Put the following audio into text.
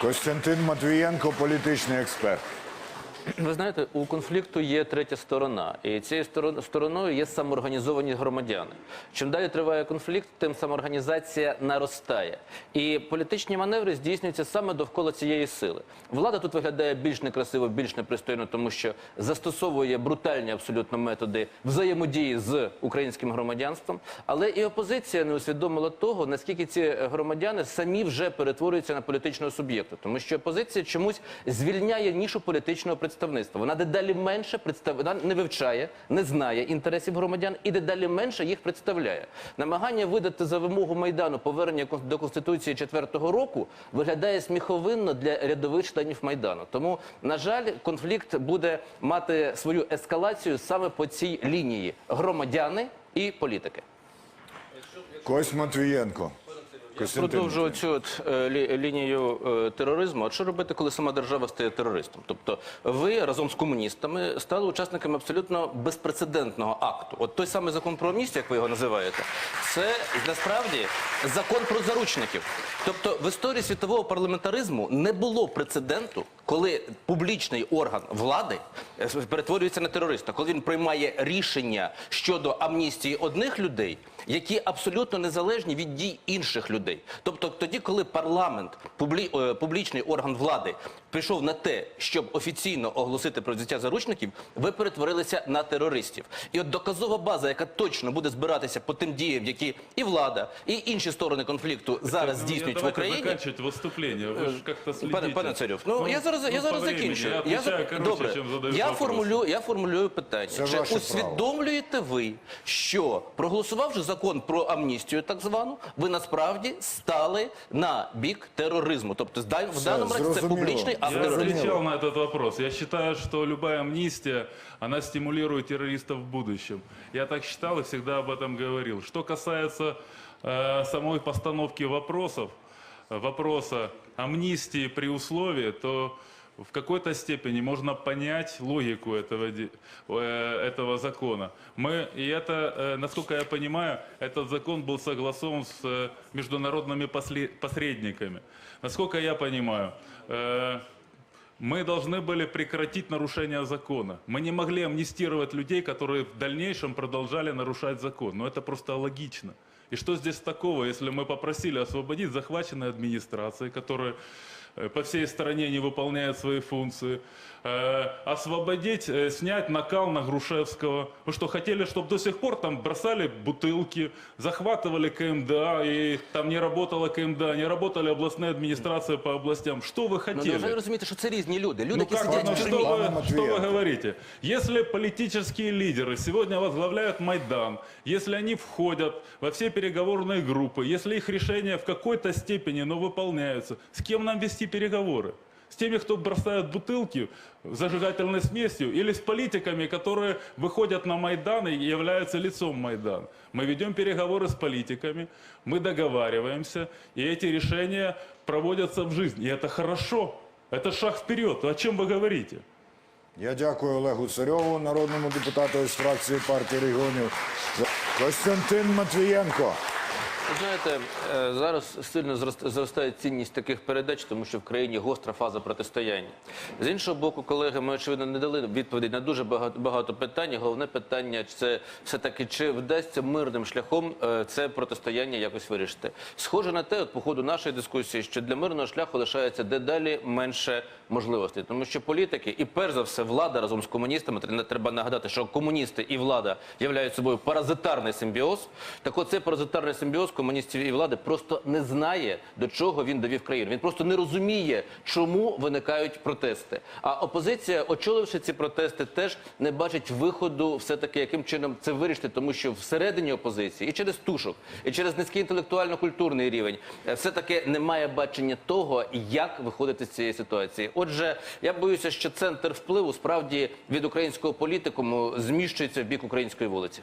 Костянтин Матвієнко, політичний експерт. Ви знаєте, у конфлікту є третя сторона, і цією сторон- стороною є самоорганізовані громадяни. Чим далі триває конфлікт, тим самоорганізація наростає. І політичні маневри здійснюються саме довкола цієї сили. Влада тут виглядає більш некрасиво, більш непристойно, тому що застосовує брутальні абсолютно методи взаємодії з українським громадянством. Але і опозиція не усвідомила того, наскільки ці громадяни самі вже перетворюються на політичного суб'єкта, тому що опозиція чомусь звільняє нішу політичного представництва. Вона дедалі менше представ... вона не вивчає, не знає інтересів громадян і дедалі менше їх представляє. Намагання видати за вимогу майдану повернення до конституції четвертого року виглядає сміховинно для рядових членів майдану. Тому, на жаль, конфлікт буде мати свою ескалацію саме по цій лінії громадяни і політики. Кость Матвієнко. Продовжую цю от, е, лі- лінію е, тероризму. А що робити, коли сама держава стає терористом? Тобто, ви разом з комуністами стали учасниками абсолютно безпрецедентного акту. От той самий закон про амністію, як ви його називаєте, це насправді закон про заручників. Тобто, в історії світового парламентаризму не було прецеденту, коли публічний орган влади е, перетворюється на терориста, коли він приймає рішення щодо амністії одних людей, які абсолютно незалежні від дій інших людей. Тобто, тоді, коли парламент, публі, е, публічний орган влади, пішов на те, щоб офіційно оголосити про взяття заручників, ви перетворилися на терористів. І от доказова база, яка точно буде збиратися по тим діям, які і влада, і інші сторони конфлікту зараз Ну, здійснюють в Україні. заканчивать выступление. Вы же как-то следите. Пане, пане Царьов, ну, я зараз, я ну, зараз по закінчую. Я Я, за- короче, Добре, задаю я вопрос. формулюю, я формулюю питання. Це Чи ваше усвідомлюєте ви, що проголосувавши закон про амністію, так звану, ви насправді стали на бік тероризму? Тобто, зда- в Все, даному разі це зрозуміло. публічний акт Я тероризму. отвечал на этот вопрос. Я считаю, что любая амнистия, она стимулирует террористов в будущем. Я так считал и всегда об этом говорил. Что касается э, самой постановки вопросов, э, вопроса амнистии при условии, то в какой-то степени можно понять логику этого, э, этого закона. Мы, и это, э, насколько я понимаю, этот закон был согласован с э, международными посредниками. Насколько я понимаю, мы должны были прекратить нарушение закона. Мы не могли амнистировать людей, которые в дальнейшем продолжали нарушать закон. Но это просто логично. И что здесь такого, если мы попросили освободить захваченные администрации, которые э, по всей стране не выполняют свои функции, э, освободить, э, снять накал на Грушевского. Вы что, хотели, чтобы до сих пор там бросали бутылки, захватывали КМДА, и там не работала КМДА, не работали областные администрации по областям? Что вы Ну, хотели? невже ви розумієте, що це різні люди? Люди, Ну які как, сидять ну, в что, тюрмі. Пане вы, что вы Матвієнко. говорите? Если политические лидеры сегодня возглавляют Майдан, если они входят во все переговорные группы, если их решения в какой-то степени, но выполняются, с кем нам вести переговоры? С теми, кто бросают бутылки зажигательной смесью, или с политиками, которые выходят на Майдан и являются лицом Майдана? Мы ведем переговоры с политиками, мы договариваемся, и эти решения проводятся в жизнь. И это хорошо. Это шаг вперед. О чем вы говорите? Я дякую Олегу Царьову, народному депутату із фракції партії регіонів. Костянтин Матвієнко. Знаєте, е, зараз сильно зрост- зростає цінність таких передач, тому що в країні гостра фаза протистояння. З іншого боку, колеги, ми очевидно не дали відповіді на дуже багато, багато питань. Головне питання це все таки, чи вдасться мирним шляхом е, це протистояння якось вирішити. Схоже на те, от по ходу нашої дискусії, що для мирного шляху лишається дедалі менше можливостей, тому що політики і перш за все влада разом з комуністами тре- треба нагадати, що комуністи і влада являють собою паразитарний симбіоз. Так от цей паразитарний симбіоз комуністів і влади просто не знає, до чого він довів країну. Він просто не розуміє, чому виникають протести. А опозиція, очоливши ці протести, теж не бачить виходу, все таки, яким чином це вирішити, тому що всередині опозиції і через тушок, і через низький інтелектуально-культурний рівень, е, все таки немає бачення того, як виходити з цієї ситуації. Отже, я боюся, що центр впливу справді від українського політикуму зміщується в бік української вулиці.